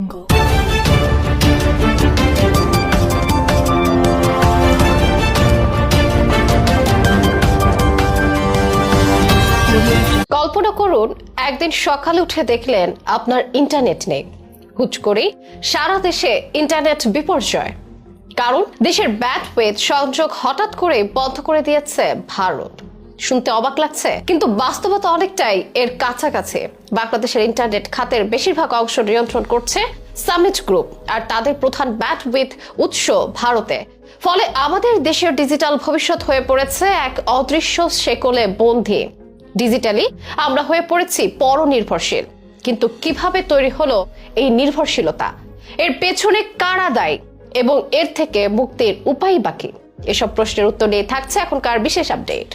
কল্পনা করুন, একদিন সকালে উঠে দেখলেন আপনার ইন্টারনেট নেই। হুট করেই সারা দেশে ইন্টারনেট বিপর্যয়। কারণ দেশের ব্যাটওয়েথ সংযোগ হঠাৎ করে বন্ধ করে দিয়েছে ভারত। শুনতে অবাক লাগছে। কিন্তু বাস্তবতা অনেকটাই এর কাছাকাছি। বাংলাদেশের ইন্টারনেট খাতের বেশিরভাগ অংশ নিয়ন্ত্রণ করছে সামিট গ্রুপ আর তাদের প্রধান ব্যাট উইথ উৎস ভারতে। ফলে আমাদের দেশের ডিজিটাল ভবিষ্যৎ হয়ে পড়েছে এক অদৃশ্য শেকলে বন্ধী ডিজিটালি আমরা হয়ে পড়েছি পরনির্ভরশীল। কিন্তু কীভাবে তৈরি হলো এই নির্ভরশীলতা? এর পেছনে কারা দায়ী? এবং এর থেকে মুক্তির উপায় বাকি এসব প্রশ্নের উত্তর নিয়ে থাকছে এখনকার বিশেষ আপডেট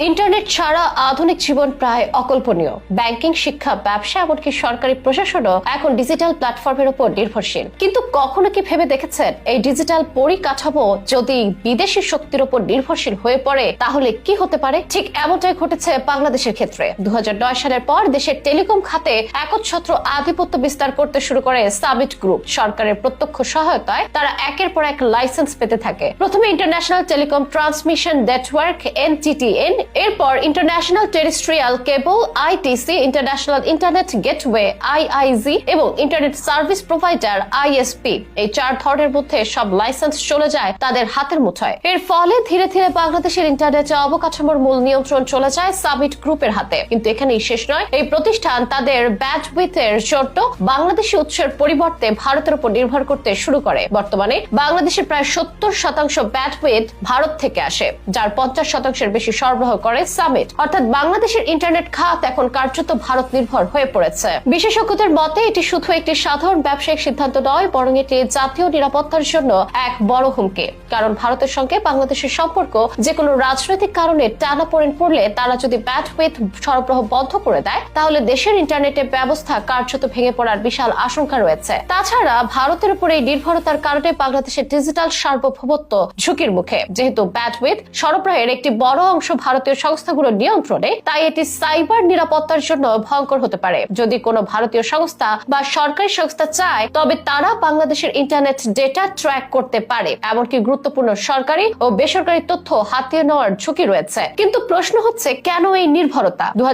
ইন্টারনেট ছাড়া আধুনিক জীবন প্রায় অকল্পনীয়। ব্যাংকিং, শিক্ষা, ব্যবসা, এমনকি সরকারি প্রশাসনও এখন ডিজিটাল প্ল্যাটফর্মের উপর নির্ভরশীল। কিন্তু কখনো কি ভেবে দেখেছেন, এই ডিজিটাল পরিকাঠামো যদি বিদেশি শক্তির উপর নির্ভরশীল হয়ে পড়ে, তাহলে কি হতে পারে? ঠিক এমনটাই ঘটেছে বাংলাদেশের ক্ষেত্রে। দু হাজার নয় সালের পর দেশের টেলিকম খাতে একচ্ছত্র আধিপত্য বিস্তার করতে শুরু করে সামিট গ্রুপ। সরকারের প্রত্যক্ষ সহায়তায় তারা একের পর এক লাইসেন্স পেতে থাকে। প্রথমে international telecom transmission network, N T T N এরপর international terrestrial cable I T C international internet gateway I I G এবং internet service provider I S P এই চার ধরনের মধ্যে সব লাইসেন্স চলে যায় তাদের হাতের মুঠোয়। এর ফলে ধীরে ধীরে বাংলাদেশের ইন্টারনেটে অবকাঠামোর মূল নিয়ন্ত্রণ চলে যায় সামিট গ্রুপের হাতে। কিন্তু এখানেই শেষ নয়। এই প্রতিষ্ঠান তাদের ব্যাটউইথের জন্য বাংলাদেশি উৎসের পরিবর্তে ভারতের উপর নির্ভর করতে শুরু করে। বর্তমানে বাংলাদেশের প্রায় সত্তর শতাংশ ব্যাটউইথ ভারত থেকে আসে, যার পঞ্চাশ শতাংশের বেশি সরবরাহ করে সামিট অর্থাৎ বাংলাদেশের ইন্টারনেট খাত এখন কার্যত ভারত নির্ভর হয়ে পড়েছে। বিশেষজ্ঞদের মতে, এটি শুধু একটি সাধারণ ব্যবসায়িক সিদ্ধান্ত নয়, বরং এটি জাতীয় নিরাপত্তার জন্য এক বড় হুমকি। কারণ ভারতের সঙ্গে বাংলাদেশের সম্পর্ক যে কোনো রাজনৈতিক কারণে টানাপোড়েন পড়লে তারা যদি ব্যাটউইথ সরবরাহ বন্ধ করে দেয়, তাহলে দেশের ইন্টারনেটের ব্যবস্থা কার্যত ভেঙে পড়ার বিশাল আশঙ্কা রয়েছে। তাছাড়া ভারতের উপর এই নির্ভরতার কারণে বাংলাদেশের ডিজিটাল সার্বভৌমত্ব ঝুঁকির মুখে। যেহেতু ব্যাটউইথ সরবরাহের একটি বড় অংশ ভারতীয় সংস্থাগুলোর নিয়ন্ত্রণে, তাই এটি সাইবার নিরাপত্তার জন্য ভয়ঙ্কর হতে পারে। যদি কোনো ভারতীয় সংস্থা বা সরকারি সংস্থা চায়, তবে তারা বাংলাদেশের ইন্টারনেট ডেটা ট্র্যাক করতে পারে। এমনকি গুরুত্বপূর্ণ সরকারি ও বেসরকারি তথ্য হাতিয়ে নেওয়ার ঝুঁকি রয়েছে। কিন্তু প্রশ্ন হচ্ছে, কেন এই নির্ভরতা? দু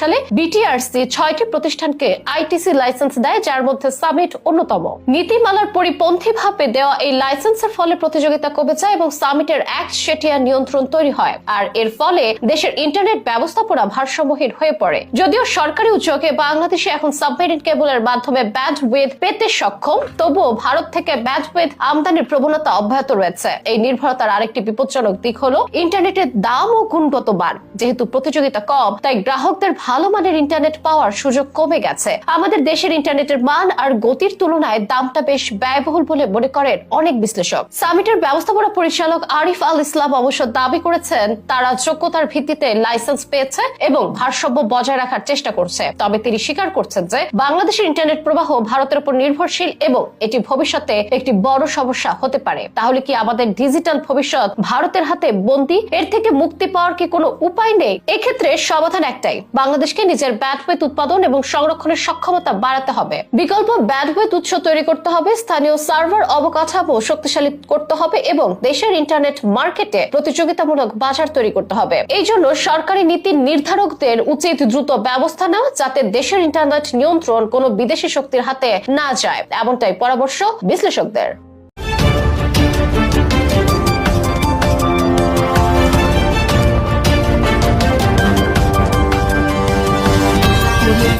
সালে বিটিআরসি ছয়টি প্রতিষ্ঠানকে আইটিসি লাইসেন্স দেয়, যার মধ্যে সামিট অন্যতম। নীতিমালার পরিপন্থী ভাবে দেওয়া এই লাইসেন্সের ফলে প্রতিযোগিতা কমে যায় এবং সামিটের এক সেটিয়া নিয়ন্ত্রণ তৈরি হয়। আর এর ফলে দেশের ইন্টারনেট ব্যবস্থাপনা ভারসাম্যহীন হয়ে পড়ে। যদিও সরকারি উদ্যোগে বাংলাদেশে এখন সাবমেরিন কেবলের মাধ্যমে ব্যাড উইথ পেতে সক্ষম, তবুও ভারত থেকে ব্যাড উইথ আমদানির প্রবণতা অব্যাহত রয়েছে। এই নির্ভরতার আরেকটি বিপজ্জনক দিক হলো, ইন্টারনেটের দাম ও গুণগত মান। যেহেতু প্রতিযোগিতা কম, তাই গ্রাহকদের ভালো মানের ইন্টারনেট পাওয়ার সুযোগ কমে গেছে। আমাদের দেশের ইন্টারনেটের মান আর গতির তুলনায় দামটা বেশ ব্যয়বহুল বলে মনে করেন অনেক বিশ্লেষক। সামিটের ব্যবস্থাপনা পরিচালক আরিফ আল ইসলাম অবশ্য দাবি করেছেন, তারা যোগ্যতার ভিত্তিতে লাইসেন্স পেয়েছে এবং ভারসাম্য বজায় রাখার চেষ্টা করছে। তবে তিনি স্বীকার করছেন যে বাংলাদেশের ইন্টারনেট প্রবাহ ভারতের উপর নির্ভরশীল এবং এটি ভবিষ্যতে একটি বড় সমস্যা হতে পারে। তাহলে কি আমাদের ডিজিটাল ভবিষ্যৎ ভারতের হাতে বন্দী? এর থেকে মুক্তি পাওয়ার কি কোনো উপায় নেই? এক্ষেত্রে সমাধান একটাই, বাংলাদেশকে নিজের ব্যাটওয়েথ উৎপাদন এবং সংরক্ষণের সক্ষমতা বাড়াতে হবে। বিকল্প ব্যাটওয়েথ উৎস তৈরি করতে হবে, স্থানীয় সার্ভার অবকাঠামো শক্তিশালী করতে হবে এবং দেশের ইন্টারনেট মার্কেটে প্রতিযোগিতামূলক বাজার তৈরি করতে হবে। এই জন্য সরকারি নীতি নির্ধারকদের উচিত দ্রুত ব্যবস্থা নেওয়া যাতে দেশের ইন্টারনেট নিয়ন্ত্রণ কোনো বিদেশি শক্তির হাতে না যায়। এমনটাই পরামর্শ বিশ্লেষকদের।